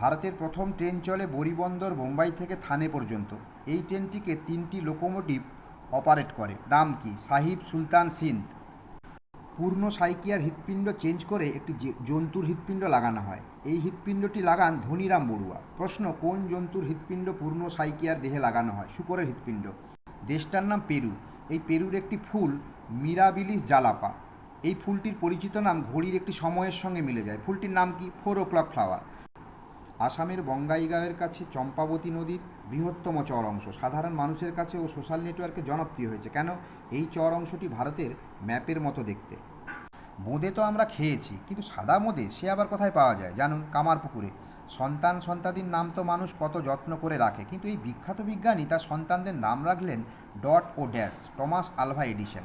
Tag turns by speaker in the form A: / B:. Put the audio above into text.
A: ভারতের প্রথম ট্রেন চলে বরিবন্দর বোম্বাই থেকে থানে পর্যন্ত। এই ট্রেনটিকে তিনটি লোকোমোটিভ অপারেট করে। নাম কি? সাহিব সুলতান সিন্ধ। পূর্ণ সাইকিয়ার হৃৎপিণ্ড চেঞ্জ করে একটি জন্তুর হৃৎপিণ্ড লাগানো হয়। এই হৃৎপিণ্ডটি লাগান ধনীরাম বড়ুয়া। প্রশ্ন, কোন জন্তুর হৃৎপিণ্ড পূর্ণ সাইকিয়ার দেহে লাগানো হয়? শুকরের হৃৎপিণ্ড। দেশটার নাম পেরু। এই পেরুর একটি ফুল মিরাবিলিস জালাপা। এই ফুলটির পরিচিত নাম ঘড়ির একটি সময়ের সঙ্গে মিলে যায়। ফুলটির নাম কি? Four o'clock flower. আসামের বঙ্গাইগাঁওয়ের কাছে চম্পাবতী নদীর বৃহত্তম চর অংশ। সাধারণ মানুষের কাছে ও সোশ্যাল নেটওয়ার্কে জনপ্রিয় হয়েছে। কেন? এই চর অংশটি ভারতের ম্যাপের মতো দেখতে। বোঁদে তো আমরা খেয়েছি, কিন্তু সাদা মোদে সে আবার কোথায় পাওয়া যায়? জানুন, কামারপুকুরে। সন্তান সন্তাদির নাম তো মানুষ কত যত্ন করে রাখে, কিন্তু এই বিখ্যাত বিজ্ঞানী তার সন্তানদের নাম রাখলেন ডট ও ড্যাশ, টমাস আলভা এডিশন।